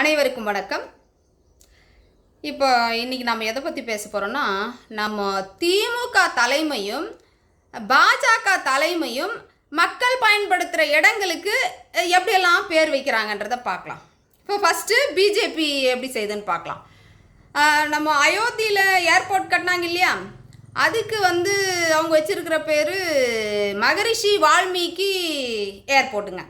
அனைவருக்கும் வணக்கம். இப்போ இன்னைக்கு நம்ம எதை பற்றி பேச போகிறோன்னா நம்ம திமுக தலைமையும் பாஜக தலைமையும் மக்கள் பயன்படுத்துகிற இடங்களுக்கு எப்படியெல்லாம் பேர் வைக்கிறாங்கன்றதை பார்க்கலாம். இப்போ ஃபஸ்ட்டு பிஜேபி எப்படி செய்யுதுன்னு பார்க்கலாம். நம்ம அயோத்தியில் ஏர்போர்ட் கட்டினாங்க இல்லையா? அதுக்கு வந்து அவங்க வச்சுருக்கிற பேர் மகரிஷி வால்மீகி ஏர்போர்ட்டுங்க.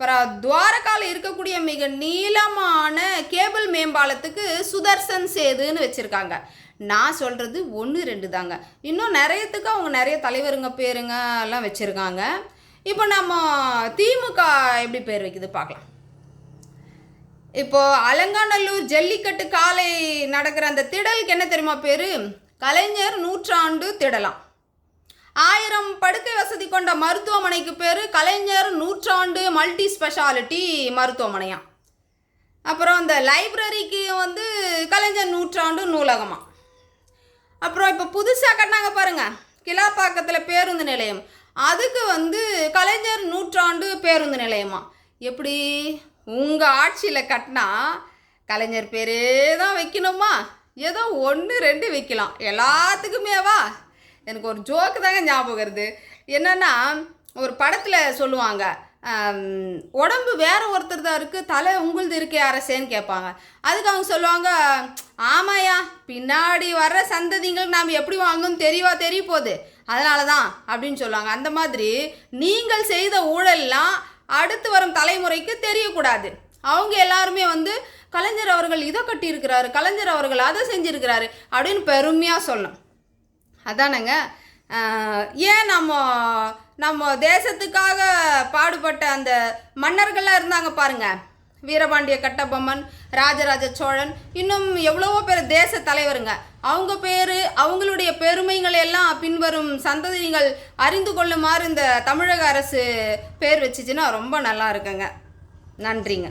அப்புறம் துவாரகாவில் இருக்கக்கூடிய மிக நீளமான கேபிள் மேம்பாலத்துக்கு சுதர்சன் சேதுன்னு வச்சுருக்காங்க. நான் சொல்கிறது ஒன்று ரெண்டு தாங்க. இன்னும் நிறையத்துக்கு அவங்க நிறைய தலைவருங்க பேருங்க எல்லாம் வச்சுருக்காங்க. இப்போ நம்ம திமுக எப்படி பேர் வைக்குது பார்க்கலாம். இப்போது அலங்காநல்லூர் ஜல்லிக்கட்டு காலை நடக்கிற அந்த திடலுக்கு என்ன தெரியுமா பேர்? கலைஞர் நூற்றாண்டு திடலாம். ஆயிரம் படுக்கை வசதி கொண்ட மருத்துவமனைக்கு பேர் கலைஞர் நூற்றாண்டு மல்டி ஸ்பெஷாலிட்டி மருத்துவமனையாம் அப்புறம் அந்த லைப்ரரிக்கு வந்து கலைஞர் நூற்றாண்டு நூலகமாக அப்புறம் இப்போ புதுசாக கட்டினாங்க பாருங்க கிலாப்பாக்கத்தில் பேருந்து நிலையம். அதுக்கு வந்து கலைஞர் நூற்றாண்டு பேருந்து நிலையமா. எப்படி? உங்கள் ஆட்சியில் கட்டினா கலைஞர் பேரே தான் வைக்கணுமா? ஏதோ ஒன்று ரெண்டு வைக்கலாம். எல்லாத்துக்குமேவா? எனக்கு ஒரு ஜோக்கு தாங்க ஞாபகம் வருது. என்னென்னா ஒரு படத்தில் சொல்லுவாங்க உடம்பு வேற ஒருத்தர் தான் இருக்குது தலை உங்களுது இருக்கே அரசேன்னு கேட்பாங்க. அதுக்கு அவங்க சொல்லுவாங்க ஆமாயா பின்னாடி வர்ற சந்ததிங்களுக்கு நாம் எப்படி வாங்கணும்னு தெரியவா தெரிய போகுது. அதனால தான் அப்படின்னு சொல்லுவாங்க. அந்த மாதிரி நீங்கள் செய்த ஊழல்லாம் அடுத்து வரும் தலைமுறைக்கு தெரியக்கூடாது. அவங்க எல்லாருமே வந்து கலைஞர் அவர்கள் இதை கட்டியிருக்கிறாரு கலைஞர் அவர்கள் அதை செஞ்சுருக்கிறாரு அப்படின்னு பெருமையாக சொல்லணும். அதானங்க. ஏன் நம்ம நம்ம தேசத்துக்காக பாடுபட்ட அந்த மன்னர்கள்லாம் இருந்தாங்க பாருங்க. வீரபாண்டிய கட்டபொம்மன் ராஜராஜ சோழன் இன்னும் எவ்வளவோ பேர் தேச தலைவருங்க. அவங்க பேர் அவங்களுடைய பெருமைகள் எல்லாம் பின்வரும் சந்ததிகள் அறிந்து கொள்ளுமாறு இந்த தமிழக அரசு பேர் வச்சுச்சுன்னா ரொம்ப நல்லா இருக்குங்க. நன்றிங்க.